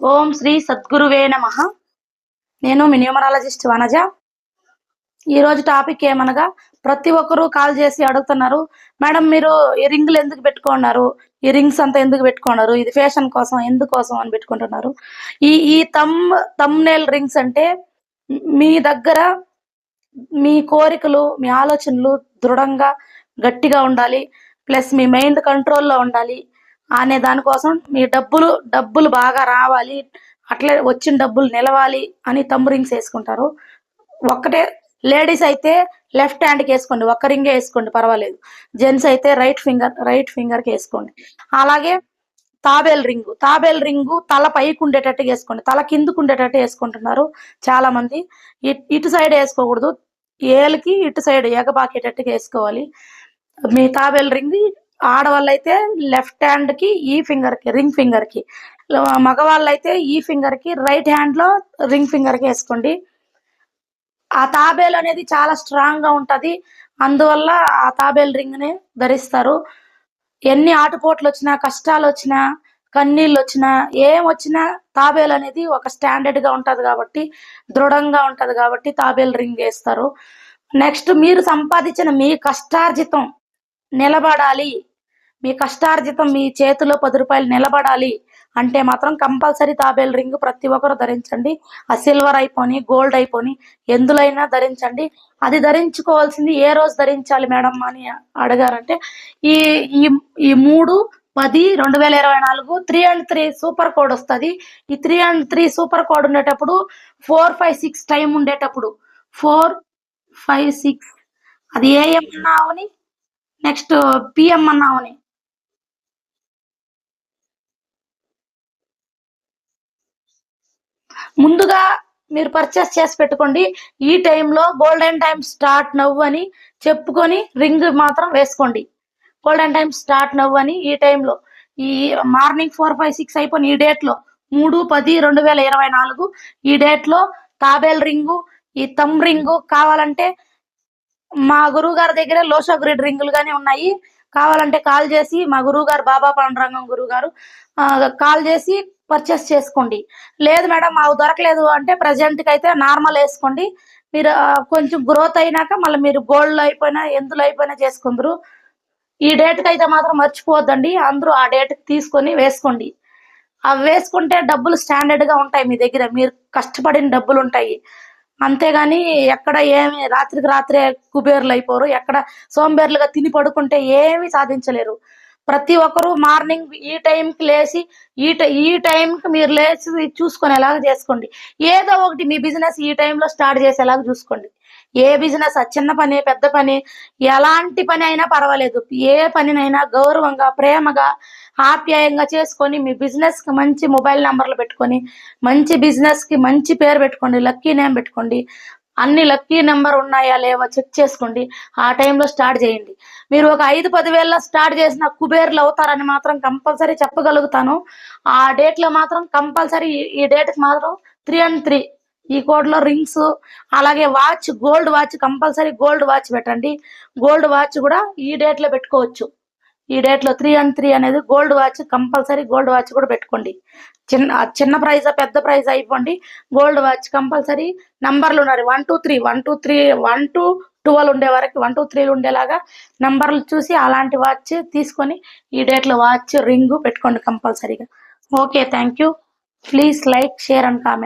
ఓం శ్రీ సద్గురువే నమ. నేను మీ న్యూమరాలజిస్ట్ వనజ. ఈరోజు టాపిక్ ఏమనగా ప్రతి ఒక్కరూ కాల్ చేసి అడుగుతున్నారు మేడం మీరు ఈ రింగులు ఎందుకు పెట్టుకున్నారు? ఈ రింగ్స్ అంతా ఎందుకు పెట్టుకున్నారు? ఇది ఫ్యాషన్ కోసం ఎందుకోసం అని పెట్టుకుంటున్నారు. ఈ ఈ తమ్ తమ్నేల్ రింగ్స్ అంటే మీ దగ్గర మీ కోరికలు మీ ఆలోచనలు దృఢంగా గట్టిగా ఉండాలి. ప్లస్ మీ మైండ్ కంట్రోల్లో ఉండాలి. అనే దానికోసం మీ డబ్బులు డబ్బులు బాగా రావాలి అట్లే వచ్చిన డబ్బులు నిలవాలి అని తమ్ము రింగ్స్ వేసుకుంటారు. ఒక్కటే లేడీస్ అయితే లెఫ్ట్ హ్యాండ్కి వేసుకోండి ఒక్క రింగే వేసుకోండి పర్వాలేదు. జెంట్స్ అయితే రైట్ ఫింగర్ రైట్ ఫింగర్కి వేసుకోండి. అలాగే తాబేల్ రింగు తాబేల్ రింగు తల పైకి ఉండేటట్టు వేసుకోండి తల కిందకు ఉండేటట్టు వేసుకుంటున్నారు చాలా మంది ఇటు సైడ్ వేసుకోకూడదు ఏలకి ఇటు సైడ్ ఎగబాకేటట్టుగా వేసుకోవాలి. మీ తాబేల్ రింగ్ ఆడవాళ్ళు అయితే లెఫ్ట్ హ్యాండ్కి ఈ ఫింగర్కి రింగ్ ఫింగర్కి మగవాళ్ళు అయితే ఈ ఫింగర్కి రైట్ హ్యాండ్లో రింగ్ ఫింగర్కి వేసుకోండి. ఆ తాబేలు అనేది చాలా స్ట్రాంగ్గా అందువల్ల ఆ తాబేలు రింగ్ని ధరిస్తారు. ఎన్ని ఆటుపోట్లు వచ్చినా కష్టాలు వచ్చినా కన్నీళ్ళు వచ్చినా ఏం వచ్చినా తాబేలు అనేది ఒక స్టాండర్డ్గా కాబట్టి దృఢంగా ఉంటుంది కాబట్టి తాబేలు రింగ్ వేస్తారు. నెక్స్ట్ మీరు సంపాదించిన మీ కష్టార్జితం నిలబడాలి. మీ కష్టార్జితం మీ చేతిలో పది రూపాయలు నిలబడాలి అంటే మాత్రం కంపల్సరీ తాబేలు రింగ్ ప్రతి ఒక్కరు ధరించండి. ఆ సిల్వర్ అయిపోని గోల్డ్ అయిపోని ఎందులైనా ధరించండి. అది ధరించుకోవాల్సింది ఏ రోజు ధరించాలి మేడం అని అడిగారంటే ఈ ఈ మూడు పది రెండు వేల ఇరవై నాలుగు three and three super code వస్తుంది. ఈ three and three super code ఉండేటప్పుడు ఫోర్ ఫైవ్ సిక్స్ టైం ఉండేటప్పుడు ఫోర్ ఫైవ్ సిక్స్ అది ఏఎం అన్నా అవని నెక్స్ట్ పిఎం అన్నా ముందుగా మీరు పర్చేస్ చేసి పెట్టుకోండి. ఈ టైంలో గోల్డెన్ టైం స్టార్ట్ నవ్వు అని చెప్పుకొని రింగ్ మాత్రం వేసుకోండి. గోల్డెన్ టైం స్టార్ట్ నవ్వు అని ఈ టైంలో ఈ మార్నింగ్ ఫోర్ ఫైవ్ సిక్స్ అయిపోయిన ఈ డేట్లో మూడు పది రెండు వేల ఇరవై నాలుగు. ఈ డేట్లో తాబేల్ రింగు ఈ తమ్ రింగు కావాలంటే మా గురువు గారి దగ్గర లోషో గ్రిడ్ రింగులు కానీ ఉన్నాయి. కావాలంటే కాల్ చేసి మా గురువు గారు బాబా పాండురంగం గురువు గారు కాల్ చేసి పర్చేస్ చేసుకోండి. లేదు మేడం మాకు దొరకలేదు అంటే ప్రజెంట్కి అయితే నార్మల్ వేసుకోండి. మీరు కొంచెం గ్రోత్ అయినాక మళ్ళీ మీరు గోల్డ్ అయిపోయినా ఎందులో అయిపోయినా చేసుకుందరు. ఈ డేట్కి అయితే మాత్రం మర్చిపోవద్దండి. అందరూ ఆ డేట్ తీసుకొని వేసుకోండి. అవి వేసుకుంటే డబ్బులు స్టాండర్డ్గా ఉంటాయి మీ దగ్గర. మీరు కష్టపడిన డబ్బులు ఉంటాయి. అంతేగాని ఎక్కడ ఏమి రాత్రికి రాత్రే కుబేర్లు అయిపోరు. ఎక్కడ సోంబేర్లుగా తిని పడుకుంటే ఏమీ సాధించలేరు. ప్రతి ఒక్కరూ మార్నింగ్ ఈ టైంకి లేచి ఈ ఈ టైంకి మీరు లేచి చూసుకునేలాగా చేసుకోండి. ఏదో ఒకటి మీ బిజినెస్ ఈ టైంలో స్టార్ట్ చేసేలాగా చూసుకోండి. ఏ బిజినెస్ చిన్న పని పెద్ద పని ఎలాంటి పని అయినా పర్వాలేదు. ఏ పనినైనా గౌరవంగా ప్రేమగా ఆప్యాయంగా చేసుకొని మీ బిజినెస్కి మంచి మొబైల్ నెంబర్లు పెట్టుకొని మంచి బిజినెస్కి మంచి పేరు పెట్టుకోండి లక్కీ నేమ్ పెట్టుకోండి. అన్ని లక్కీ నెంబర్ ఉన్నాయా లేవా చెక్ చేసుకోండి. ఆ టైంలో స్టార్ట్ చేయండి. మీరు ఒక ఐదు పదివేల స్టార్ట్ చేసిన కుబేర్లు అవుతారని మాత్రం కంపల్సరీ చెప్పగలుగుతాను. ఆ డేట్లో మాత్రం కంపల్సరీ ఈ డేట్కి మాత్రం త్రీ అండ్ త్రీ. ఈ కోడ్లో రింగ్స్ అలాగే watch gold watch compulsory gold watch పెట్టండి. గోల్డ్ వాచ్ కూడా ఈ డేట్లో పెట్టుకోవచ్చు. ఈ డేట్లో త్రీ అండ్ త్రీ అనేది gold watch compulsory gold watch కూడా పెట్టుకోండి. చిన్న చిన్న ప్రైజ్ పెద్ద ప్రైజ్ అయిపోండి గోల్డ్ వాచ్ కంపల్సరీ నంబర్లు ఉన్నారు. One two three one two three one two twelve ఉండే వరకు వన్ టూ త్రీలు ఉండేలాగా నంబర్లు చూసి అలాంటి వాచ్ తీసుకొని ఈ డేట్లో వాచ్ రింగ్ పెట్టుకోండి కంపల్సరీగా okay thank you please like share and comment